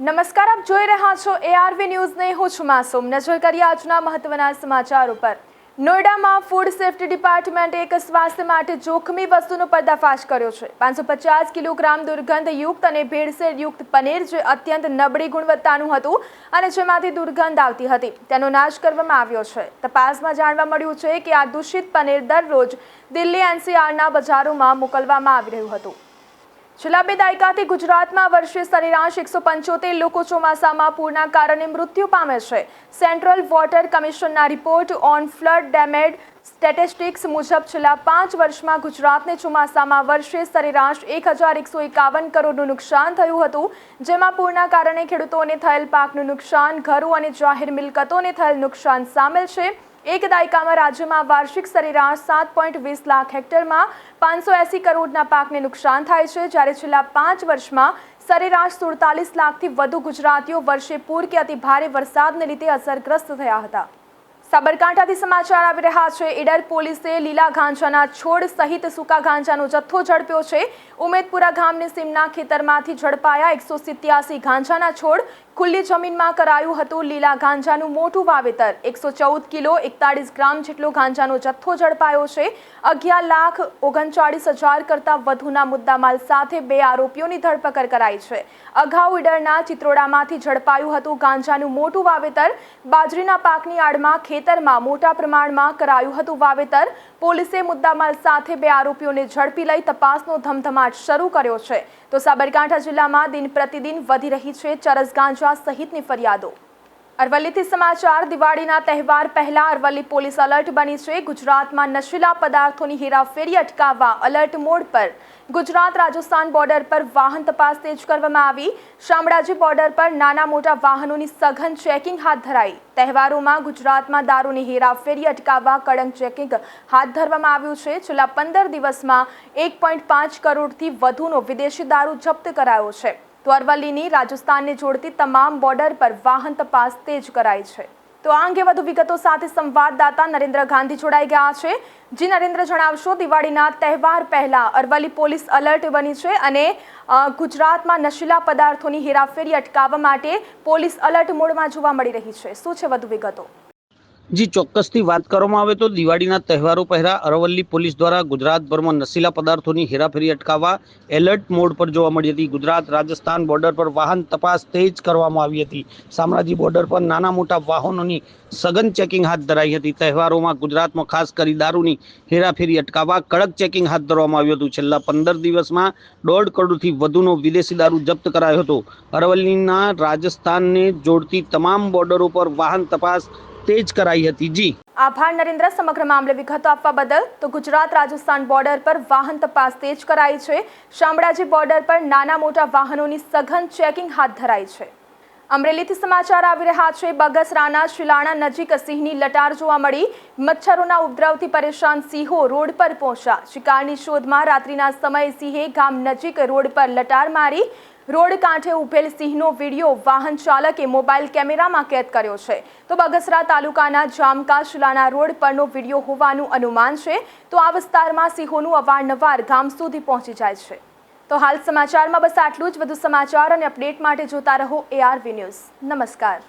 નમસ્કાર, આપ જોઈ રહ્યા છો એઆરવી ન્યૂઝને. હું છું માસુમ. નજર કરીએ આજના મહત્વના સમાચાર ઉપર. નોઈડામાં ફૂડ સેફ્ટી ડિપાર્ટમેન્ટે એક સ્વાસ્થ્ય માટે જોખમી વસ્તુનો પર્દાફાશ કર્યો છે. પાંચસો પચાસ કિલોગ્રામ દુર્ગંધયુક્ત અને ભેળસેળયુક્ત પનીર જે અત્યંત નબળી ગુણવત્તાનું હતું અને જેમાંથી દુર્ગંધ આવતી હતી, તેનો નાશ કરવામાં આવ્યો છે. તપાસમાં જાણવા મળ્યું છે કે આ દૂષિત પનીર દરરોજ દિલ્હી એનસીઆરના બજારોમાં મોકલવામાં આવી રહ્યું હતું. છેલ્લા બે દાયકાથી ગુજરાતમાં વર્ષે સરેરાશ એકસો પંચોતેર લોકો ચોમાસામાં પૂરના કારણે મૃત્યુ પામે છે. Central water કમિશનના report on flood damaged statistics મુજબ છેલ્લા પાંચ વર્ષમાં ગુજરાતને ચોમાસામાં વર્ષે સરેરાશ એક હજાર એકસો એકાવન કરોડનું નુકસાન થયું હતું, જેમાં પૂરના કારણે ખેડૂતોને થયેલ પાકનું નુકસાન, ઘરો અને જાહેર મિલકતોને થયેલ નુકસાન સામેલ છે. એક દાયકામાં રાજ્યમાં વાર્ષિક સરેરાશ સાત પોઈન્ટ વીસ લાખ હેક્ટરમાં પાંચસો એસી કરોડના પાકને નુકસાન થાય છે. જ્યારે છેલ્લા પાંચ વર્ષમાં સરેરાશ સુડતાલીસ લાખથી વધુ ગુજરાતીઓ વર્ષે પૂર કે અતિ ભારે વરસાદને લીધે અસરગ્રસ્ત થયા હતા. સાબરકાંઠાથી સમાચાર આવી રહ્યા છે. ઈડર પોલીસે લીલા ગાંજાના છોડ સહિત સૂકા ગાંજાનો જથ્થો ઝડપ્યો છે. ઉમેદપુરા ગામની સીમના ખેતરમાંથી ઝડપાયા એકસો સિત્યાસી ગાંજાના છોડ. ખુલ્લી જમીનમાં કરાયું હતું લીલા ગાંજાનું મોટું વાવેતર. એકસો ચૌદ કિલો એકતાળીસ ગ્રામ જેટલો ગાંજાનો જથ્થો ઝડપાયો છે. અગિયાર લાખ ઓગણચાળીસ હજાર કરતાં વધુના મુદ્દામાલ સાથે બે આરોપીઓની ધરપકડ કરાઈ છે. અગાઉ ઈડરના ચિત્રોડામાંથી ઝડપાયું હતું ગાંજાનું મોટું વાવેતર. બાજરીના પાકની આડમાં ખેતરમાં મોટા પ્રમાણમાં કરાયું હતું વાવેતર. પોલીસે મુદ્દામાલ સાથે બે આરોપીઓને ઝડપી લઈ તપાસનો ધમધમાટ શરૂ કર્યો છે. તો સાબરકાંઠા જિલ્લામાં દિન પ્રતિદિન વધી રહી છે ચરસ ગાંજા સહિતની ફરિયાદો. અરવલ્લીથી સમાચાર, દિવાળીના તહેવાર પહેલા અરવલ્લી પોલીસ અલર્ટ બની છે. ગુજરાતમાં નશીલા પદાર્થોની હેરાફેરી અટકાવવા અલર્ટ મોડ પર. ગુજરાત રાજસ્થાન બોર્ડર પર વાહન તપાસ તેજ કરવામાં આવી. શામળાજી બોર્ડર પર નાના મોટા વાહનોની સઘન ચેકિંગ હાથ ધરાઈ. તહેવારોમાં ગુજરાતમાં દારૂની હેરાફેરી અટકાવવા કડક ચેકિંગ હાથ ધરવામાં આવ્યું છે. છેલ્લા પંદર દિવસમાં એક પોઈન્ટ પાંચ કરોડથી વધુનો વિદેશી દારૂ જપ્ત કરાયો છે. તો અરવલ્લીની રાજસ્થાનને જોડતી તમામ બોર્ડર પર વાહન તપાસ તેજ કરાઈ છે. તો આ અંગે વધુ વિગતો સાથે સંવાદદાતા નરેન્દ્ર ગાંધી જોડાઈ ગયા છે. જી નરેન્દ્ર, જણાવશો, દિવાળીના તહેવાર પહેલા અરવલ્લી પોલીસ અલર્ટ બની છે અને ગુજરાતમાં નશીલા પદાર્થોની હેરાફેરી અટકાવવા માટે પોલીસ અલર્ટ મોડમાં જોવા મળી રહી છે. શું છે વધુ વિગતો? જી, ચોક્કસથી વાત કરવામાં આવે તો દિવાળીના તહેવારો પહેલા અરવલ્લી પોલીસ દ્વારા ગુજરાતભરમાં નશીલા પદાર્થોની હેરાફેરી અટકાવવા એલર્ટ મોડ પર જોવા મળી હતી. ગુજરાત, રાજસ્થાન બોર્ડર પર વાહન તપાસ તેજ કરવામાં આવી હતી. શામળાજી બોર્ડર પર નાના મોટા વાહનોની સઘન ચેકિંગ હાથ ધરાઈ હતી. તહેવારોમાં ગુજરાતમાં ખાસ કરી દારૂની હેરાફેરી અટકાવવા કડક ચેકિંગ હાથ ધરવામાં આવ્યું હતું. છેલ્લા પંદર દિવસમાં દોઢ કરોડથી વધુનો વિદેશી દારૂ જપ્ત કરાયો હતો. અરવલ્લીના રાજસ્થાનને જોડતી તમામ બોર્ડરો પર વાહન તપાસ તેજ કરાઈ હતી જી આભાર નરેન્દ્ર સમગ્ર મામલે વિગતો આપવા બદલ તો ગુજરાત રાજસ્થાન બોર્ડર પર વાહન તપાસ તેજ કરાઈ છે શામળાજી બોર્ડર પર નાના મોટા વાહનોની સઘન ચેકિંગ હાથ ધરાઈ છે અમરેલીથી સમાચાર આવી રહ્યા છે. બગસરાના શિલાણા નજીક સિંહની લટાર જોવા મળી. મચ્છરોના ઉપદ્રવથી પરેશાન સિંહો રોડ પર પહોંચ્યા. શિકારની શોધમાં રાત્રિના સમયે સિંહે ગામ નજીક રોડ પર લટાર મારી. રોડ કાંઠે ઉભેલ સિંહનો વીડિયો વાહન ચાલકે મોબાઈલ કેમેરામાં કેદ કર્યો છે. તો બગસરા તાલુકાના જામકા શિલાના રોડ પરનો વીડિયો હોવાનું અનુમાન છે. તો આ વિસ્તારમાં સિંહોનું અવારનવાર ગામ સુધી પહોંચી જાય છે. તો હાલ સમાચારમાં બસ આટલું જ. વધુ સમાચાર અને અપડેટ માટે જોતા રહો એઆરવી ન્યૂઝ નમસ્કાર.